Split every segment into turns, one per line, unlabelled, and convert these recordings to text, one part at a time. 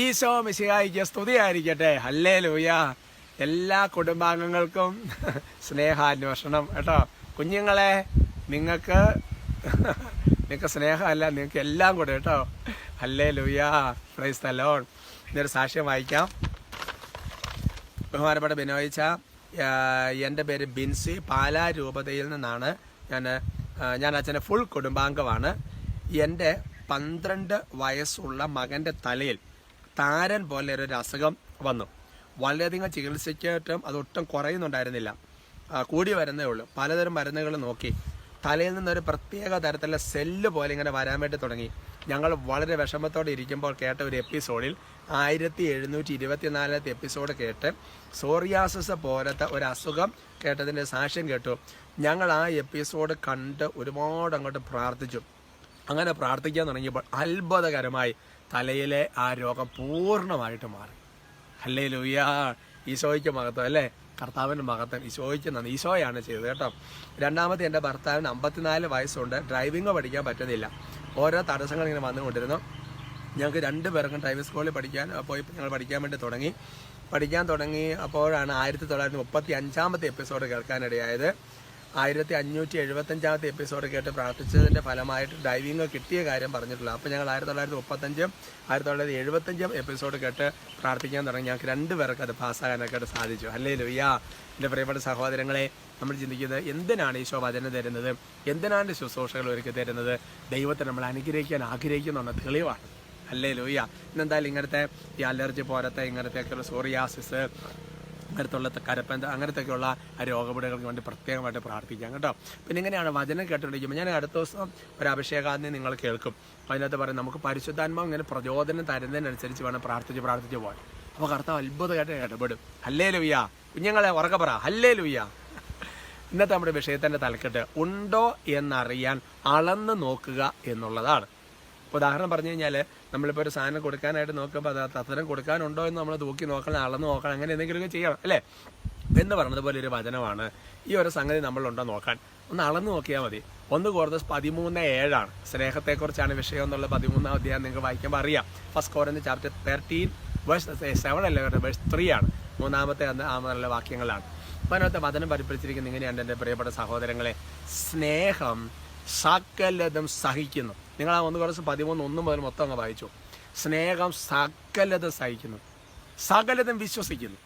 ഈശോ മിശിഹായിക്ക് സ്തുതിയായിരിക്കട്ടെ ഹല്ലേ ലൂയ എല്ലാ കുടുംബാംഗങ്ങൾക്കും സ്നേഹാന്വേഷണം. കേട്ടോ? കുഞ്ഞുങ്ങളെ നിങ്ങൾക്ക് നിങ്ങൾക്ക് സ്നേഹമല്ല നിങ്ങൾക്ക് എല്ലാം കൂടെ കേട്ടോ? ഹല്ലേ ലൂയ പ്രൈസ് തലോൺ ഇന്നൊരു സാക്ഷ്യം വായിക്കാം. ബഹുമാനപ്പെട്ട ബിനോയിച്ച എന്റെ പേര് ബിൻസി. പാലാ രൂപതയിൽ നിന്നാണ് ഞാൻ ഞാൻ അച്ഛന്റെ ഫുൾ കുടുംബാംഗമാണ്. എന്റെ പന്ത്രണ്ട് വയസ്സുള്ള മകന്റെ തലയിൽ താരൻ പോലെ ഒരു അസുഖം വന്നു. വളരെയധികം ചികിത്സിച്ചിട്ടും അതൊട്ടും കുറയുന്നുണ്ടായിരുന്നില്ല. കൂടി വരുന്നേ ഉള്ളൂ. പലതരം മരുന്നുകൾ നോക്കി. തലയിൽ നിന്നൊരു പ്രത്യേക തരത്തിലുള്ള സെല്ല് പോലെ ഇങ്ങനെ വരാൻ വേണ്ടി തുടങ്ങി. ഞങ്ങൾ വളരെ വിഷമത്തോടെ ഇരിക്കുമ്പോൾ കേട്ട ഒരു എപ്പിസോഡിൽ ആയിരത്തി എഴുന്നൂറ്റി ഇരുപത്തിനാലത്തെ എപ്പിസോഡ് കേട്ട് സോറിയാസിസ് പോലത്തെ ഒരു അസുഖം കേട്ടതിന്റെ സാക്ഷ്യം കേട്ടു. ഞങ്ങൾ ആ എപ്പിസോഡ് കണ്ട് ഒരുപാട് അങ്ങോട്ട് പ്രാർത്ഥിച്ചു. അങ്ങനെ പ്രാർത്ഥിക്കാൻ തുടങ്ങിയപ്പോൾ അത്ഭുതകരമായി തലയിലെ ആ രോഗം പൂർണമായിട്ട് മാറി. അല്ലേ ലൂയ ഈശോയ്ക്ക് മഹത്വം അല്ലേ? കർത്താവിന്റെ മഹത്വം. ഈശോയ്ക്ക് നന്ദി. ഈശോയാണ് ചെയ്തത് കേട്ടോ. രണ്ടാമത്തെ എന്റെ ഭർത്താവിന് അമ്പത്തിനാല് വയസ്സുണ്ട്. ഡ്രൈവിംഗ് പഠിക്കാൻ പറ്റുന്നില്ല. ഓരോ തടസ്സങ്ങൾ ഇങ്ങനെ വന്നുകൊണ്ടിരുന്നു. ഞങ്ങൾക്ക് രണ്ട് പേർക്കും ഡ്രൈവിംഗ് സ്കൂളിൽ പഠിക്കാൻ പോയി ഞങ്ങൾ പഠിക്കാൻ വേണ്ടി തുടങ്ങി. പഠിക്കാൻ തുടങ്ങി അപ്പോഴാണ് ആയിരത്തി തൊള്ളായിരത്തി മുപ്പത്തി അഞ്ചാമത്തെ എപ്പിസോഡ് കേൾക്കാനിടയായത്. ആയിരത്തി അഞ്ഞൂറ്റി എഴുപത്തഞ്ചാമത്തെ എപ്പിസോഡ് കേട്ട് പ്രാർത്ഥിച്ചതിന്റെ ഫലമായിട്ട് ഡൈവിങ് കിട്ടിയ കാര്യം പറഞ്ഞിട്ടുള്ളൂ. അപ്പോൾ ഞങ്ങൾ ആയിരത്തി തൊള്ളായിരത്തി മുപ്പത്തഞ്ചും ആയിരത്തി തൊള്ളായിരത്തി എഴുപത്തഞ്ചും എപ്പിസോഡ് കേട്ട് പ്രാർത്ഥിക്കാൻ തുടങ്ങി. ഞങ്ങൾക്ക് രണ്ട് പേർക്ക് അത് പാസ്സാകാനൊക്കെ സാധിച്ചു. അല്ലേ ലുയ്യാ എന്റെ പ്രിയപ്പെട്ട സഹോദരങ്ങളെ നമ്മൾ ചിന്തിക്കുന്നത് എന്തിനാണ് ഈശോ വചനം തരുന്നത്? എന്തിനാണ് ശുശ്രൂഷകൾ ഒരുക്കി തരുന്നത്? ദൈവത്തെ നമ്മൾ അനുഗ്രഹിക്കാൻ ആഗ്രഹിക്കുന്നുണ്ട് തെളിവാണ്. അല്ലേ ലൂയ്യ ഇന്നെന്തായാലും ഇങ്ങനത്തെ ഈ അലർജി പോലത്തെ ഇങ്ങനത്തെയൊക്കെയുള്ള സോറിയാസിസ് അങ്ങനത്തുള്ള കരപ്പന്ത അങ്ങനത്തെയൊക്കെയുള്ള രോഗപീഠകൾക്ക് വേണ്ടി പ്രത്യേകമായിട്ട് പ്രാർത്ഥിക്കാം കേട്ടോ. പിന്നെ ഇങ്ങനെയാണ് വചനം കേട്ടുകൊണ്ടിരിക്കുമ്പോൾ ഞാൻ അടുത്ത ദിവസം ഒരു അഭിഷേകാന്തി നിങ്ങൾ കേൾക്കും. അതിനകത്ത് പറയും നമുക്ക് പരിശുദ്ധാത്മാവ് ഇങ്ങനെ പ്രചോദനം തരുന്നതിനനുസരിച്ച് വേണം പ്രാർത്ഥിച്ച് പ്രാർത്ഥിച്ച് പോകാൻ അപ്പോൾ കർത്താവ് അത്ഭുതമായിട്ട് ഇടപെടും. ഹല്ലേ ലുയ്യ കുഞ്ഞുങ്ങളെ ഉറക്കെ പറ. ഹല്ലേ ലുയ്യ ഇന്നത്തെ നമ്മുടെ വിഷയത്തിന്റെ തലക്കെട്ട് ഉണ്ടോ എന്നറിയാൻ അളന്ന് നോക്കുക എന്നുള്ളതാണ്. ഉദാഹരണം പറഞ്ഞു കഴിഞ്ഞാൽ നമ്മളിപ്പോൾ ഒരു സാധനം കൊടുക്കാനായിട്ട് നോക്കുമ്പോൾ അത് അത്തരം കൊടുക്കാനുണ്ടോ എന്ന് നമ്മൾ തൂക്കി നോക്കണം അളന്ന് നോക്കണം അങ്ങനെ എന്തെങ്കിലുമൊക്കെ ചെയ്യണം അല്ലേ? എന്ന് പറഞ്ഞതുപോലെ ഒരു വചനമാണ്. ഈ ഒരു സംഗതി നമ്മളുണ്ടോ നോക്കാൻ. ഒന്ന് അളന്ന് നോക്കിയാൽ മതി. ഒന്ന് കോർത്തസ് പതിമൂന്ന് ഏഴാണ്. സ്നേഹത്തെക്കുറിച്ചാണ് വിഷയം എന്നുള്ള പതിമൂന്നാം അധ്യായം നിങ്ങൾക്ക് വായിക്കുമ്പോൾ അറിയാം. ഫസ്റ്റ് കോറന്ന് ചാപ്റ്റർ തേർട്ടീൻ വേഴ്സ് സെവൻ അല്ല വേഴ്സ് ത്രീ ആണ്. മൂന്നാമത്തെ അന്ന് ആ നല്ല വാക്യങ്ങളാണ്. അപ്പോൾ അതിനകത്ത് വചനം പരിപ്പിച്ചിരിക്കുന്ന ഇങ്ങനെയാണ് എന്റെ പ്രിയപ്പെട്ട സഹോദരങ്ങളെ. സ്നേഹം സകലതും സഹിക്കുന്നു. നിങ്ങൾ ആ ഒന്ന് കുറച്ച് പതിമൂന്ന് ഒന്ന് മുതൽ മൊത്തം അങ്ങ് വായിച്ചു. സ്നേഹം സകലതും സഹിക്കുന്നു. സകലതും വിശ്വസിക്കുന്നു.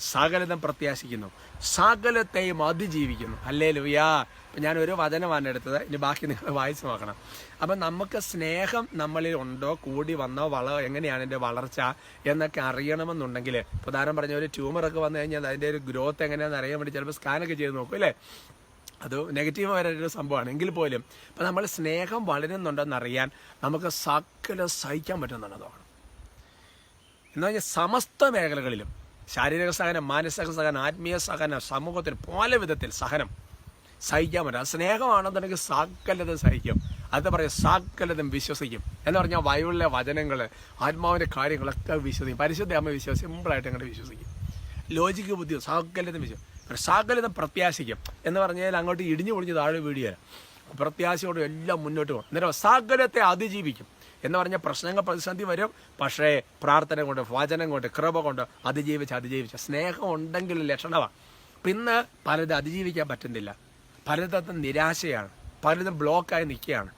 സകലതും പ്രത്യാശിക്കുന്നു. സകലത്തെയും അതിജീവിക്കുന്നു. അല്ലേ ലുയാ ഞാൻ ഒരു വചനമാണ് എടുത്തത്. ഇനി ബാക്കി നിങ്ങൾ വായിച്ചു നോക്കണം. അപ്പം നമുക്ക് സ്നേഹം നമ്മളിൽ ഉണ്ടോ? കൂടി വന്നോ? വള എങ്ങനെയാണ് എന്റെ വളർച്ച എന്നൊക്കെ അറിയണമെന്നുണ്ടെങ്കിൽ ഉദാഹരണം പറഞ്ഞ ഒരു ട്യൂമറൊക്കെ വന്നു കഴിഞ്ഞാൽ അതിന്റെ ഒരു ഗ്രോത്ത് എങ്ങനെയാണെന്ന് അറിയാൻ വേണ്ടി ചിലപ്പോൾ സ്കാനൊക്കെ ചെയ്ത് നോക്കും അല്ലേ? അത് നെഗറ്റീവ് വരൊരു സംഭവമാണ്. എങ്കിൽ പോലും ഇപ്പം നമ്മൾ സ്നേഹം വളരുന്നുണ്ടെന്നറിയാൻ നമുക്ക് സകല സഹിക്കാൻ പറ്റുന്നുണ്ടതാണ് എന്ന് പറഞ്ഞാൽ സമസ്ത മേഖലകളിലും ശാരീരിക സഹനം മാനസിക സഹനം ആത്മീയ സഹനം സമൂഹത്തിൽ പല വിധത്തിൽ സഹനം സഹിക്കാൻ പറ്റും. സ്നേഹമാണെന്നുണ്ടെങ്കിൽ സകലതും സഹിക്കും. അത് പറയും സകലതും വിശ്വസിക്കും. എന്ന് പറഞ്ഞാൽ ബൈബിളിലെ വചനങ്ങൾ ആത്മാവിന്റെ കാര്യങ്ങളൊക്കെ വിശ്വസിക്കും. പരിശുദ്ധ അമ്മ വിശ്വസിക്കും സിമ്പിളായിട്ട് അങ്ങോട്ട് വിശ്വസിക്കും. ലോജിക്ക് ബുദ്ധി സകലതും വിശ്വസിക്കും സകലതും പ്രത്യാശിക്കും എന്ന് പറഞ്ഞാൽ അങ്ങോട്ട് ഇടിഞ്ഞു പൊളിഞ്ഞ് താഴെ വീടിയല്ല പ്രത്യാശയോടെ എല്ലാം മുന്നോട്ട് പോകും അന്നേരം സകലത്തെ അതിജീവിക്കും എന്ന് പറഞ്ഞാൽ പ്രശ്നങ്ങൾ പ്രതിസന്ധി വരും. പക്ഷേ പ്രാർത്ഥന കൊണ്ട് വചനം കൊണ്ട് കൃപ കൊണ്ട് അതിജീവിച്ച് അതിജീവിച്ച്. സ്നേഹം ഉണ്ടെങ്കിൽ ലക്ഷണമാണ് പിന്നെ പലതും അതിജീവിക്കാൻ പറ്റുന്നില്ല. പലതും നിരാശയാണ്. പലതും ബ്ലോക്കായി നിൽക്കുകയാണ്.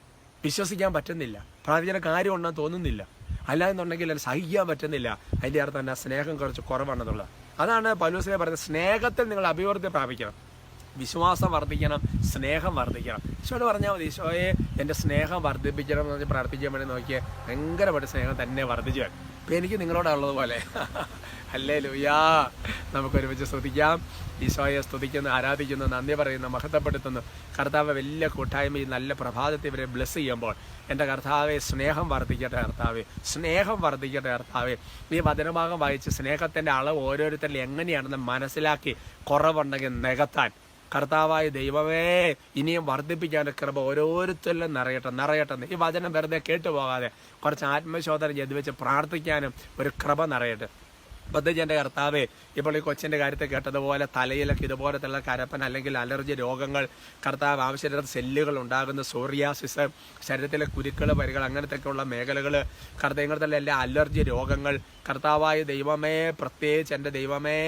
വിശ്വസിക്കാൻ പറ്റുന്നില്ല. പ്രാർത്ഥന കാര്യം ഉണ്ടെന്ന് തോന്നുന്നില്ല. അല്ലാന്നുണ്ടെങ്കിൽ അത് സഹിക്കാൻ പറ്റുന്നില്ല. അതിന്റെ അർത്ഥം തന്നെ സ്നേഹം കുറച്ച് കുറവാണെന്നുള്ളത്. അതാണ് പലൂസിനെ പറയുന്നത് സ്നേഹത്തിൽ നിങ്ങൾ അഭിവൃദ്ധി പ്രാപിക്കണം. വിശ്വാസം വർദ്ധിക്കണം സ്നേഹം വർദ്ധിക്കണം. ഈശോയോട് പറഞ്ഞാൽ മതി ഈശോയെ എന്റെ സ്നേഹം വർദ്ധിപ്പിക്കണം എന്ന് പറഞ്ഞ് പ്രാർത്ഥിക്കാൻ വേണ്ടി നോക്കിയാൽ ഭയങ്കരമായിട്ട് സ്നേഹം തന്നെ വർദ്ധിച്ചു വരും ഇപ്പം എനിക്ക് നിങ്ങളോടുള്ളതുപോലെ അല്ലേ ലുയാ നമുക്ക് ഒരുമിച്ച് സ്തുതിക്കാം. ഈശോയെ സ്തുതിക്കുന്നു ആരാധിക്കുന്നു നന്ദി പറയുന്നു മഹത്വപ്പെടുത്തുന്നു. കർത്താവ് വലിയ കൂട്ടായ്മ ഈ നല്ല പ്രഭാതത്തെ ഇവരെ ബ്ലെസ് ചെയ്യുമ്പോൾ എന്റെ കർത്താവെ സ്നേഹം വർദ്ധിക്കട്ടെ കർത്താവെ. സ്നേഹം വർദ്ധിക്കട്ടെ കർത്താവെ. ഈ വചനഭാഗം വായിച്ച് സ്നേഹത്തിന്റെ അളവ് ഓരോരുത്തരിൽ എങ്ങനെയാണെന്ന് മനസ്സിലാക്കി കുറവുണ്ടെങ്കിൽ നികത്താൻ. കർത്താവായ ദൈവമേ ഇനിയും വർദ്ധിപ്പിക്കാൻ കൃപ ഓരോരുത്തരിലും നിറയട്ടെ നിറയട്ടെ ഈ വചനം വെറുതെ കേട്ടുപോകാതെ കുറച്ച് ആത്മശോധന ചെയ്ത് വെച്ച് പ്രാർത്ഥിക്കാനും ഒരു കൃപ നിറയട്ടെ. ബദ്ധജന്റെ കർത്താവേ ഇപ്പോൾ ഈ കൊച്ചിന്റെ കാര്യത്തെ കേട്ടതുപോലെ തലയിലൊക്കെ ഇതുപോലത്തുള്ള കരപ്പൻ അല്ലെങ്കിൽ അലർജി രോഗങ്ങൾ കർത്താവ് ആവശ്യമില്ലാത്ത സെല്ലുകൾ ഉണ്ടാകുന്ന സോറിയാസിസ് ശരീരത്തിലെ കുരുക്കൾ വരികൾ അങ്ങനത്തെയൊക്കെയുള്ള മേഖലകൾ കർത്തയങ്ങളുടെ എല്ലാ അലർജി രോഗങ്ങൾ കർത്താവായ ദൈവമേ പ്രത്യേകിച്ച് എന്റെ ദൈവമേ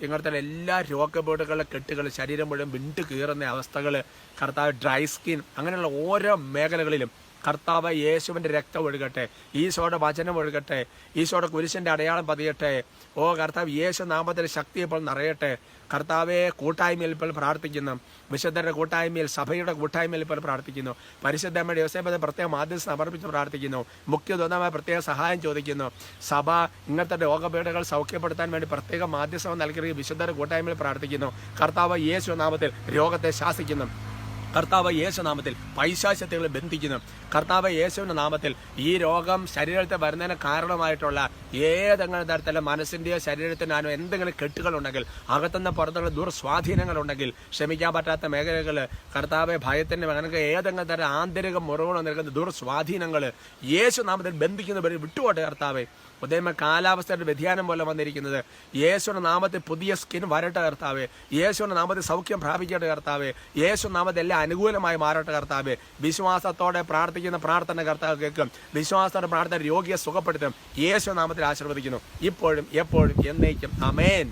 ഇങ്ങനത്തെ എല്ലാ രോഗബോധുകളുടെ കെട്ടുകൾ ശരീരം മുഴുവൻ വിണ്ടു കീറുന്ന അവസ്ഥകൾ കർത്താവ് ഡ്രൈ സ്കിൻ അങ്ങനെയുള്ള ഓരോ മേഖലകളിലും കർത്താവ് യേശുവിന്റെ രക്തം ഒഴുകട്ടെ ഈശോയുടെ വചനം ഒഴുകട്ടെ ഈശോയുടെ കുരിശിന്റെ അടയാളം പതിയട്ടെ. ഓ കർത്താവ് യേശു നാമത്തിൽ ശക്തി ഇപ്പോൾ നിറയട്ടെ. കർത്താവെ കൂട്ടായ്മയിൽ ഇപ്പോൾ പ്രാർത്ഥിക്കുന്നു. വിശുദ്ധരുടെ കൂട്ടായ്മയിൽ സഭയുടെ കൂട്ടായ്മയിൽ ഇപ്പോൾ പ്രാർത്ഥിക്കുന്നു. പരിശുദ്ധമ്മയുടെ യോസേപ്പത്തെ പ്രത്യേകം ആദ്യം സമർപ്പിച്ച് പ്രാർത്ഥിക്കുന്നു. മുഖ്യദ്വന്ദ്വമായ പ്രത്യേക സഹായം ചോദിക്കുന്നു. സഭ ഇങ്ങനത്തെ രോഗപീഠകൾ സൗഖ്യപ്പെടുത്താൻ വേണ്ടി പ്രത്യേക മാധ്യസ്ഥം നൽകി വിശുദ്ധരുടെ കൂട്ടായ്മയിൽ പ്രാർത്ഥിക്കുന്നു. കർത്താവ് യേശു നാമത്തിൽ രോഗത്തെ ശാസിക്കുന്നു. കർത്താവ് യേശു നാമത്തിൽ പൈശാചത്യങ്ങളെ ബന്ധിക്കുന്നു. കർത്താവ് യേശുവിന്റെ നാമത്തിൽ ഈ രോഗം ശരീരത്തെ വരുന്നതിന് കാരണമായിട്ടുള്ള ഏതെങ്കിലും തരത്തിലും മനസ്സിന്റെയോ ശരീരത്തിനാനോ എന്തെങ്കിലും കെട്ടുകളുണ്ടെങ്കിൽ അകത്തുനിന്ന് പുറത്തുള്ള ദുർസ്വാധീനങ്ങളുണ്ടെങ്കിൽ ക്ഷമിക്കാൻ പറ്റാത്ത മേഖലകൾ കർത്താവെ ഭയത്തിന്റെ അങ്ങനെ ഏതെങ്കിലും തരം ആന്തരിക മുറിവുകൾ നിൽക്കുന്ന ദുർസ്വാധീനങ്ങൾ യേശു നാമത്തിൽ ബന്ധിക്കുന്നവർ വിട്ടുപോട്ടെ കർത്താവെ. ഉദയമ കാലാവസ്ഥയുടെ വ്യതിയാനം പോലെ വന്നിരിക്കുന്നത് യേശുവിന്റെ നാമത്തിൽ പുതിയ സ്കിൻ വരട്ടെ കർത്താവേ. യേശുവിന്റെ നാമത്തിൽ സൗഖ്യം പ്രാപിക്കട്ടെ കർത്താവേ. യേശു നാമത്തിൽ എല്ലാം അനുകൂലമായി മാറട്ടെ കർത്താവേ. വിശ്വാസത്തോടെ പ്രാർത്ഥിക്കുന്ന പ്രാർത്ഥന കർത്താവ് കേൾക്കും. വിശ്വാസത്തോടെ പ്രാർത്ഥന രോഗിയെ സുഖപ്പെടുത്തും. യേശു നാമത്തിൽ ആശീർവദിക്കുന്നു. ഇപ്പോഴും എപ്പോഴും എന്നേക്കും. അമേൻ